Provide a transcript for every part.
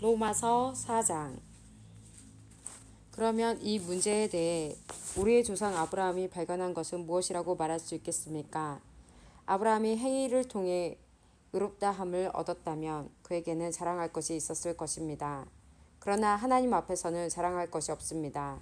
로마서 4장 그러면 이 문제에 대해 우리의 조상 아브라함이 발견한 것은 무엇이라고 말할 수 있겠습니까? 아브라함이 행위를 통해 의롭다함을 얻었다면 그에게는 자랑할 것이 있었을 것입니다. 그러나 하나님 앞에서는 자랑할 것이 없습니다.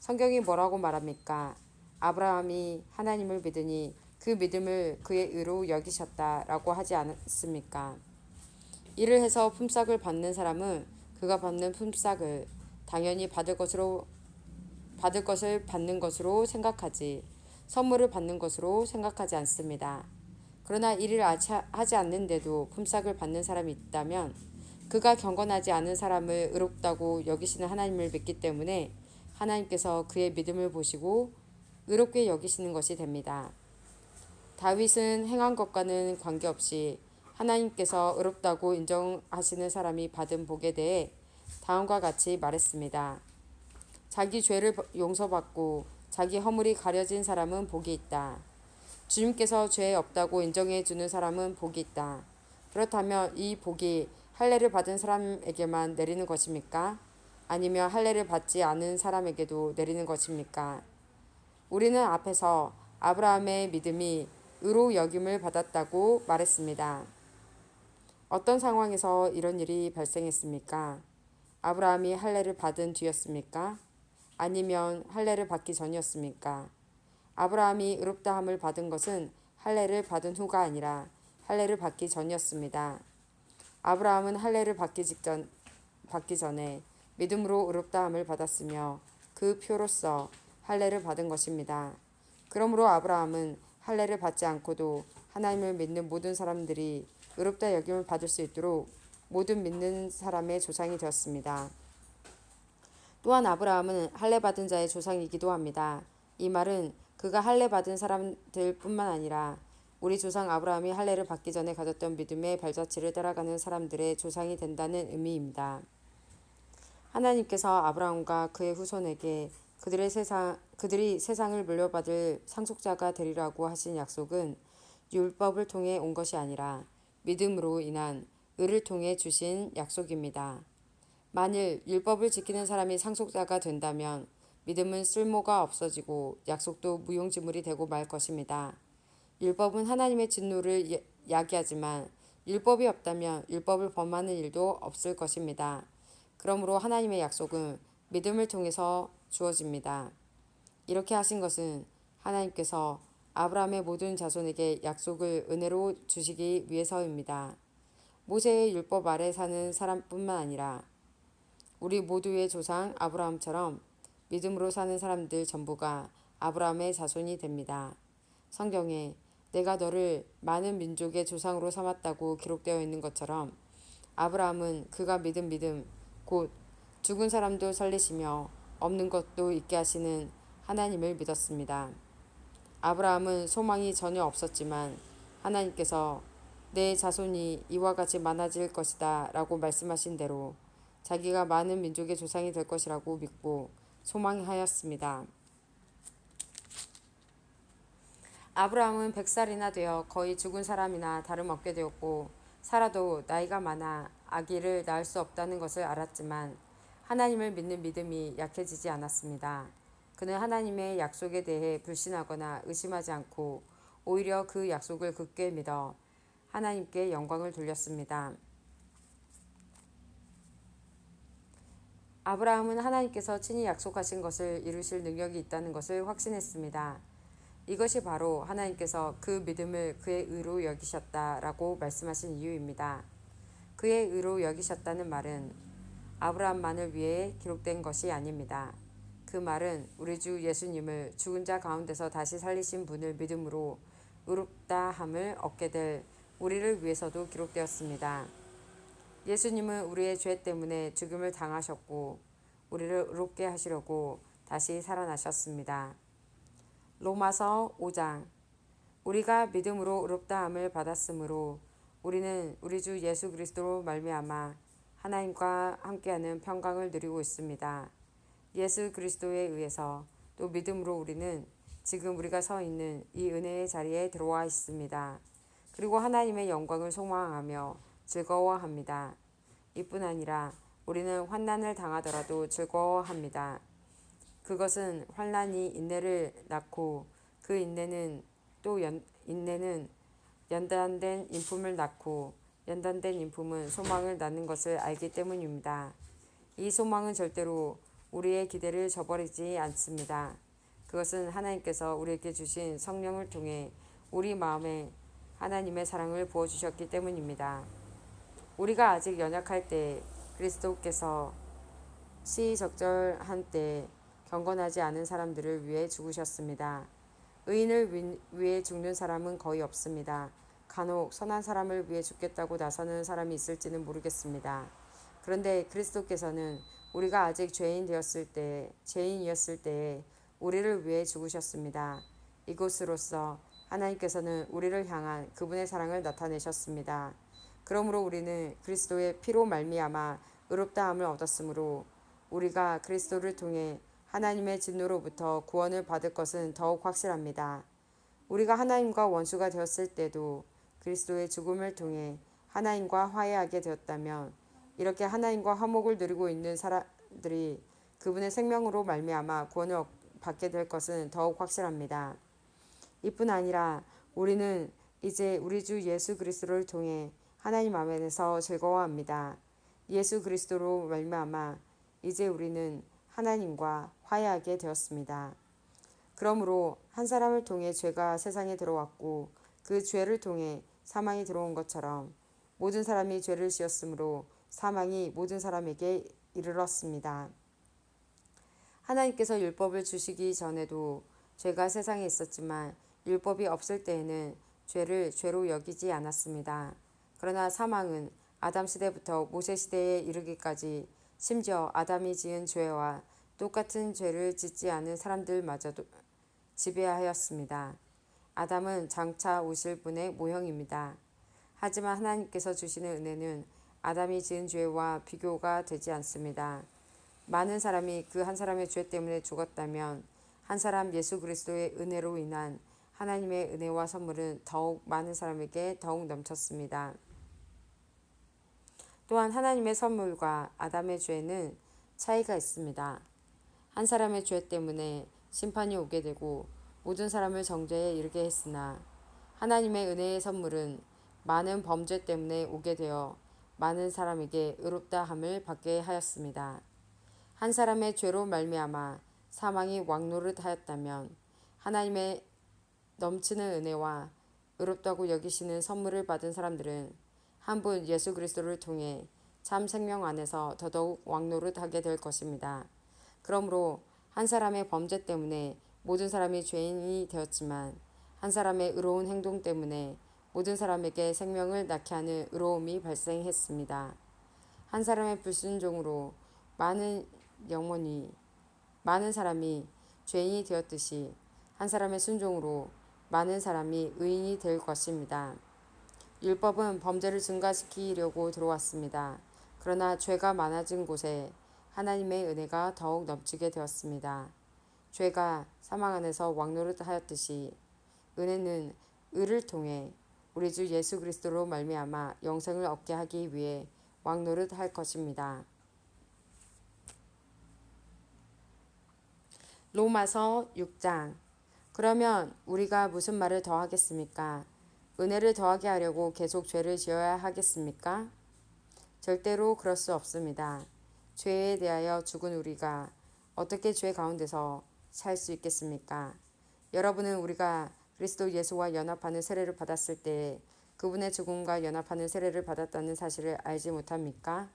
성경이 뭐라고 말합니까? 아브라함이 하나님을 믿으니 그 믿음을 그의 의로 여기셨다라고 하지 않습니까? 이를 해서 품삯을 받는 사람은 그가 받는 품삯을 당연히 받을 것으로 받을 것을 받는 것으로 생각하지 선물을 받는 것으로 생각하지 않습니다. 그러나 이를 하지 않는데도 품삯을 받는 사람이 있다면 그가 경건하지 않은 사람을 의롭다고 여기시는 하나님을 믿기 때문에 하나님께서 그의 믿음을 보시고 의롭게 여기시는 것이 됩니다. 다윗은 행한 것과는 관계없이 하나님께서 의롭다고 인정하시는 사람이 받은 복에 대해 다음과 같이 말했습니다. 자기 죄를 용서받고 자기 허물이 가려진 사람은 복이 있다. 주님께서 죄 없다고 인정해 주는 사람은 복이 있다. 그렇다면 이 복이 할례를 받은 사람에게만 내리는 것입니까? 아니면 할례를 받지 않은 사람에게도 내리는 것입니까? 우리는 앞에서 아브라함의 믿음이 의로 여김을 받았다고 말했습니다. 어떤 상황에서 이런 일이 발생했습니까? 아브라함이 할례를 받은 뒤였습니까? 아니면 할례를 받기 전이었습니까? 아브라함이 의롭다함을 받은 것은 할례를 받은 후가 아니라 할례를 받기 전이었습니다. 아브라함은 할례를 받기 직전 받기 전에 믿음으로 의롭다함을 받았으며 그 표로서 할례를 받은 것입니다. 그러므로 아브라함은 할례를 받지 않고도 하나님을 믿는 모든 사람들이 의롭다 여김을 받을 수 있도록 모든 믿는 사람의 조상이 되었습니다. 또한 아브라함은 할례 받은 자의 조상이기도 합니다. 이 말은 그가 할례 받은 사람들뿐만 아니라 우리 조상 아브라함이 할례를 받기 전에 가졌던 믿음의 발자취를 따라가는 사람들의 조상이 된다는 의미입니다. 하나님께서 아브라함과 그의 후손에게 그들의 세상 그들이 세상을 물려받을 상속자가 되리라고 하신 약속은 율법을 통해 온 것이 아니라 믿음으로 인한 의를 통해 주신 약속입니다. 만일 율법을 지키는 사람이 상속자가 된다면 믿음은 쓸모가 없어지고 약속도 무용지물이 되고 말 것입니다. 율법은 하나님의 진노를 야기하지만 율법이 없다면 율법을 범하는 일도 없을 것입니다. 그러므로 하나님의 약속은 믿음을 통해서 주어집니다. 이렇게 하신 것은 하나님께서 아브라함의 모든 자손에게 약속을 은혜로 주시기 위해서입니다. 모세의 율법 아래 사는 사람뿐만 아니라 우리 모두의 조상 아브라함처럼 믿음으로 사는 사람들 전부가 아브라함의 자손이 됩니다. 성경에 내가 너를 많은 민족의 조상으로 삼았다고 기록되어 있는 것처럼 아브라함은 그가 믿은 믿음 곧 죽은 사람도 살리시며 없는 것도 있게 하시는 하나님을 믿었습니다. 아브라함은 소망이 전혀 없었지만 하나님께서 내 자손이 이와 같이 많아질 것이다 라고 말씀하신 대로 자기가 많은 민족의 조상이 될 것이라고 믿고 소망하였습니다. 아브라함은 100살이나 되어 거의 죽은 사람이나 다름없게 되었고 살아도 나이가 많아 아기를 낳을 수 없다는 것을 알았지만 하나님을 믿는 믿음이 약해지지 않았습니다. 그는 하나님의 약속에 대해 불신하거나 의심하지 않고 오히려 그 약속을 굳게 믿어 하나님께 영광을 돌렸습니다. 아브라함은 하나님께서 친히 약속하신 것을 이루실 능력이 있다는 것을 확신했습니다. 이것이 바로 하나님께서 그 믿음을 그의 의로 여기셨다라고 말씀하신 이유입니다. 그의 의로 여기셨다는 말은 아브라함만을 위해 기록된 것이 아닙니다. 그 말은 우리 주 예수님을 죽은 자 가운데서 다시 살리신 분을 믿음으로 의롭다 함을 얻게 될 우리를 위해서도 기록되었습니다. 예수님은 우리의 죄 때문에 죽음을 당하셨고 우리를 의롭게 하시려고 다시 살아나셨습니다. 로마서 5장 우리가 믿음으로 의롭다 함을 받았으므로 우리는 우리 주 예수 그리스도로 말미암아 하나님과 함께하는 평강을 누리고 있습니다. 예수 그리스도에 의해서 또 믿음으로 우리는 지금 우리가 서 있는 이 은혜의 자리에 들어와 있습니다. 그리고 하나님의 영광을 소망하며 즐거워합니다. 이뿐 아니라 우리는 환난을 당하더라도 즐거워합니다. 그것은 환난이 인내를 낳고 그 인내는 또 연, 인내는 연단된 인품을 낳고 연단된 인품은 소망을 낳는 것을 알기 때문입니다. 이 소망은 절대로 우리의 기대를 저버리지 않습니다. 그것은 하나님께서 우리에게 주신 성령을 통해 우리 마음에 하나님의 사랑을 부어주셨기 때문입니다. 우리가 아직 연약할 때 그리스도께서 시적절한 때 경건하지 않은 사람들을 위해 죽으셨습니다. 의인을 위해 죽는 사람은 거의 없습니다. 간혹 선한 사람을 위해 죽겠다고 나서는 사람이 있을지는 모르겠습니다. 그런데 그리스도께서는 우리가 아직 죄인 되었을 때, 죄인이었을 때에 우리를 위해 죽으셨습니다. 이곳으로서 하나님께서는 우리를 향한 그분의 사랑을 나타내셨습니다. 그러므로 우리는 그리스도의 피로 말미암아 의롭다함을 얻었으므로 우리가 그리스도를 통해 하나님의 진노로부터 구원을 받을 것은 더욱 확실합니다. 우리가 하나님과 원수가 되었을 때도 그리스도의 죽음을 통해 하나님과 화해하게 되었다면 이렇게 하나님과 화목을 누리고 있는 사람들이 그분의 생명으로 말미암아 구원을 받게 될 것은 더욱 확실합니다. 이뿐 아니라 우리는 이제 우리 주 예수 그리스도를 통해 하나님 안에서 즐거워합니다. 예수 그리스도로 말미암아 이제 우리는 하나님과 화해하게 되었습니다. 그러므로 한 사람을 통해 죄가 세상에 들어왔고 그 죄를 통해 사망이 들어온 것처럼 모든 사람이 죄를 지었으므로 사망이 모든 사람에게 이르렀습니다. 하나님께서 율법을 주시기 전에도 죄가 세상에 있었지만 율법이 없을 때에는 죄를 죄로 여기지 않았습니다. 그러나 사망은 아담 시대부터 모세 시대에 이르기까지 심지어 아담이 지은 죄와 똑같은 죄를 짓지 않은 사람들마저도 지배하였습니다. 아담은 장차 오실 분의 모형입니다. 하지만 하나님께서 주시는 은혜는 아담이 지은 죄와 비교가 되지 않습니다. 많은 사람이 그 한 사람의 죄 때문에 죽었다면 한 사람 예수 그리스도의 은혜로 인한 하나님의 은혜와 선물은 더욱 많은 사람에게 더욱 넘쳤습니다. 또한 하나님의 선물과 아담의 죄는 차이가 있습니다. 한 사람의 죄 때문에 심판이 오게 되고 모든 사람을 정죄에 이르게 했으나 하나님의 은혜의 선물은 많은 범죄 때문에 오게 되어 많은 사람에게 의롭다 함을 받게 하였습니다. 한 사람의 죄로 말미암아 사망이 왕노릇하였다면 하나님의 넘치는 은혜와 의롭다고 여기시는 선물을 받은 사람들은 한 분 예수 그리스도를 통해 참 생명 안에서 더더욱 왕노릇하게 될 것입니다. 그러므로 한 사람의 범죄 때문에 모든 사람이 죄인이 되었지만 한 사람의 의로운 행동 때문에 모든 사람에게 생명을 낳게 하는 의로움이 발생했습니다. 한 사람의 불순종으로 많은 영혼이 많은 사람이 죄인이 되었듯이 한 사람의 순종으로 많은 사람이 의인이 될 것입니다. 율법은 범죄를 증가시키려고 들어왔습니다. 그러나 죄가 많아진 곳에 하나님의 은혜가 더욱 넘치게 되었습니다. 죄가 사망 안에서 왕노릇 하였듯이 은혜는 의를 통해 우리 주 예수 그리스도로 말미암아 영생을 얻게 하기 위해 왕노릇 할 것입니다. 로마서 6장 그러면 우리가 무슨 말을 더 하겠습니까? 은혜를 더하게 하려고 계속 죄를 지어야 하겠습니까? 절대로 그럴 수 없습니다. 죄에 대하여 죽은 우리가 어떻게 죄 가운데서 살 수 있겠습니까? 여러분은 우리가 그리스도 예수와 연합하는 세례를 받았을 때 그분의 죽음과 연합하는 세례를 받았다는 사실을 알지 못합니까?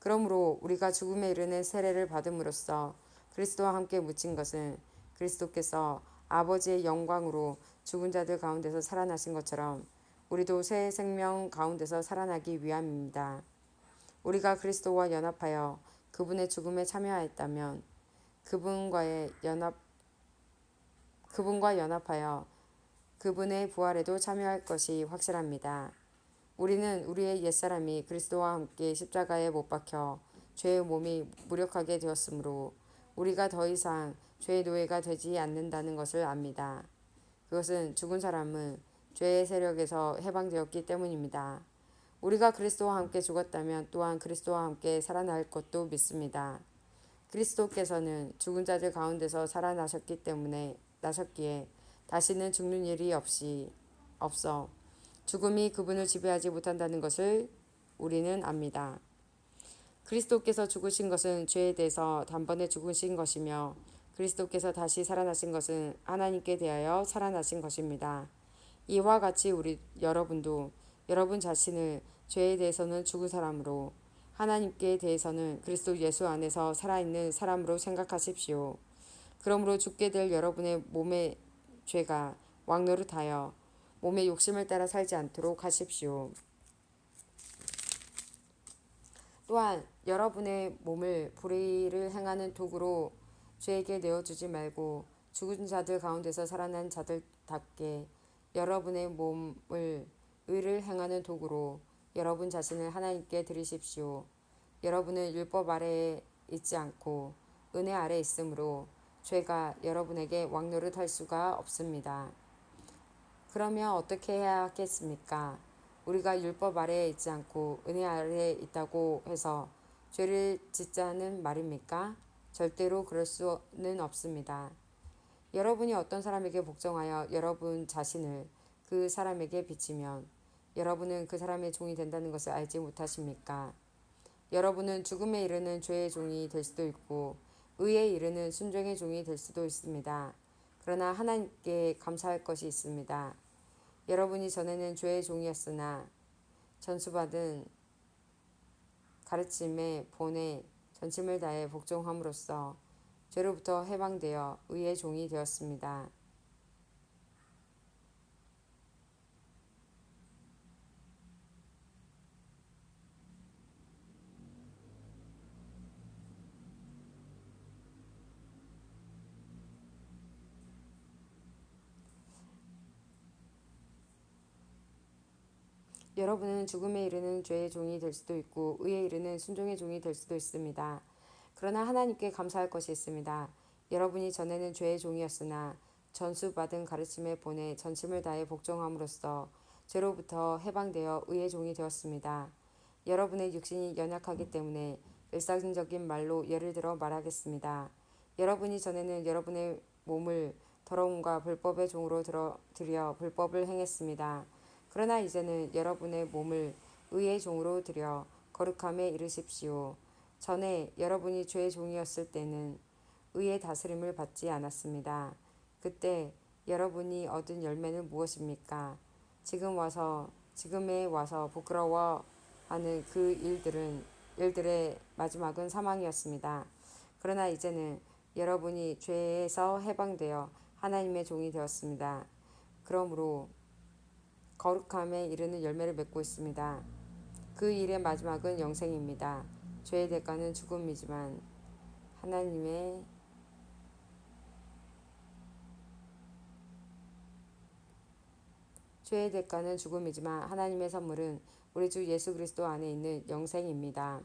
그러므로 우리가 죽음에 이르는 세례를 받음으로써 그리스도와 함께 묻힌 것은 그리스도께서 아버지의 영광으로 죽은 자들 가운데서 살아나신 것처럼 우리도 새 생명 가운데서 살아나기 위함입니다. 우리가 그리스도와 연합하여 그분의 죽음에 참여하였다면 그분과의 연합 그분과 연합하여 그분의 부활에도 참여할 것이 확실합니다. 우리는 우리의 옛사람이 그리스도와 함께 십자가에 못 박혀 죄의 몸이 무력하게 되었으므로 우리가 더 이상 죄의 노예가 되지 않는다는 것을 압니다. 그것은 죽은 사람은 죄의 세력에서 해방되었기 때문입니다. 우리가 그리스도와 함께 죽었다면 또한 그리스도와 함께 살아날 것도 믿습니다. 그리스도께서는 죽은 자들 가운데서 살아나셨기 때문에 나셨기에 다시는 죽는 일이 없이 없어 죽음이 그분을 지배하지 못한다는 것을 우리는 압니다. 그리스도께서 죽으신 것은 죄에 대해서 단번에 죽으신 것이며 그리스도께서 다시 살아나신 것은 하나님께 대하여 살아나신 것입니다. 이와 같이 우리 여러분도 여러분 자신을 죄에 대해서는 죽은 사람으로 하나님께 대해서는 그리스도 예수 안에서 살아있는 사람으로 생각하십시오. 그러므로 죽게 될 여러분의 몸의 죄가 왕노릇하여 몸의 욕심을 따라 살지 않도록 하십시오. 또한 여러분의 몸을 불의를 행하는 도구로 죄에게 내어주지 말고 죽은 자들 가운데서 살아난 자들답게 여러분의 몸을 의를 행하는 도구로 여러분 자신을 하나님께 드리십시오. 여러분은 율법 아래에 있지 않고 은혜 아래 있으므로 죄가 여러분에게 왕노릇 할 수가 없습니다. 그러면 어떻게 해야 하겠습니까? 우리가 율법 아래에 있지 않고 은혜 아래에 있다고 해서 죄를 짓자는 말입니까? 절대로 그럴 수는 없습니다. 여러분이 어떤 사람에게 복종하여 여러분 자신을 그 사람에게 비치면 여러분은 그 사람의 종이 된다는 것을 알지 못하십니까? 여러분은 죽음에 이르는 죄의 종이 될 수도 있고 의에 이르는 순종의 종이 될 수도 있습니다. 그러나 하나님께 감사할 것이 있습니다. 여러분이 전에는 죄의 종이었으나 전수받은 가르침에 본에 전심을 다해 복종함으로써 죄로부터 해방되어 의의 종이 되었습니다. 여러분은 죽음에 이르는 죄의 종이 될 수도 있고 의에 이르는 순종의 종이 될 수도 있습니다. 그러나 하나님께 감사할 것이 있습니다. 여러분이 전에는 죄의 종이었으나 전수받은 가르침에 본에 전심을 다해 복종함으로써 죄로부터 해방되어 의의 종이 되었습니다. 여러분의 육신이 연약하기 때문에 일상적인 말로 예를 들어 말하겠습니다. 여러분이 전에는 여러분의 몸을 더러움과 불법의 종으로 들어 들여 불법을 행했습니다. 그러나 이제는 여러분의 몸을 의의 종으로 들여 거룩함에 이르십시오. 전에 여러분이 죄의 종이었을 때는 의의 다스림을 받지 않았습니다. 그때 여러분이 얻은 열매는 무엇입니까? 지금 와서 지금에 와서 부끄러워하는 그 일들은 일들의 마지막은 사망이었습니다. 그러나 이제는 여러분이 죄에서 해방되어 하나님의 종이 되었습니다. 그러므로 거룩함에 이르는 열매를 맺고 있습니다. 그 일의 마지막은 영생입니다. 죄의 대가는 죽음이지만 하나님의 죄의 대가는 죽음이지만 하나님의 선물은 우리 주 예수 그리스도 안에 있는 영생입니다.